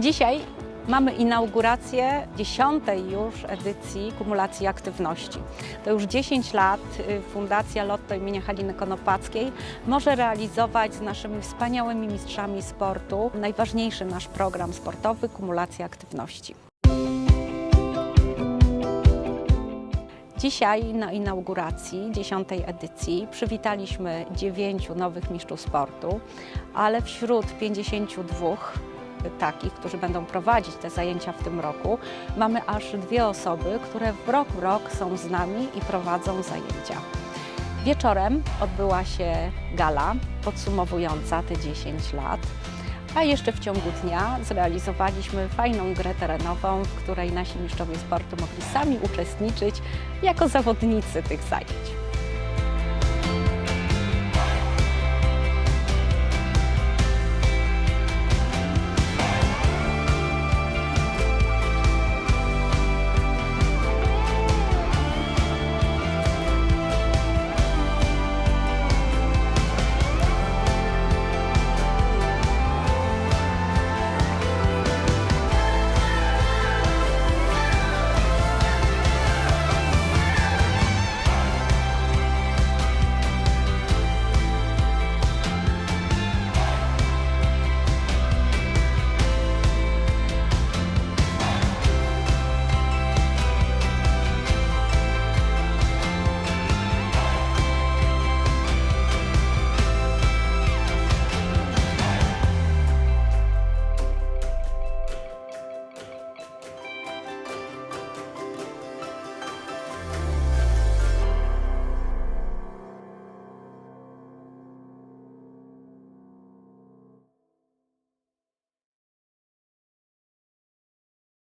Dzisiaj mamy inaugurację dziesiątej już edycji kumulacji aktywności. To już 10 lat y, Fundacja Lotto imienia Haliny Konopackiej może realizować z naszymi wspaniałymi mistrzami sportu najważniejszy nasz program sportowy Kumulacja Aktywności. Dzisiaj na inauguracji dziesiątej edycji przywitaliśmy dziewięciu nowych mistrzów sportu, ale wśród 52 takich, którzy będą prowadzić te zajęcia w tym roku, mamy aż dwie osoby, które w rok w rok są z nami i prowadzą zajęcia. Wieczorem odbyła się gala podsumowująca te 10 lat. A jeszcze w ciągu dnia zrealizowaliśmy fajną grę terenową, w której nasi mistrzowie sportu mogli sami uczestniczyć jako zawodnicy tych zajęć.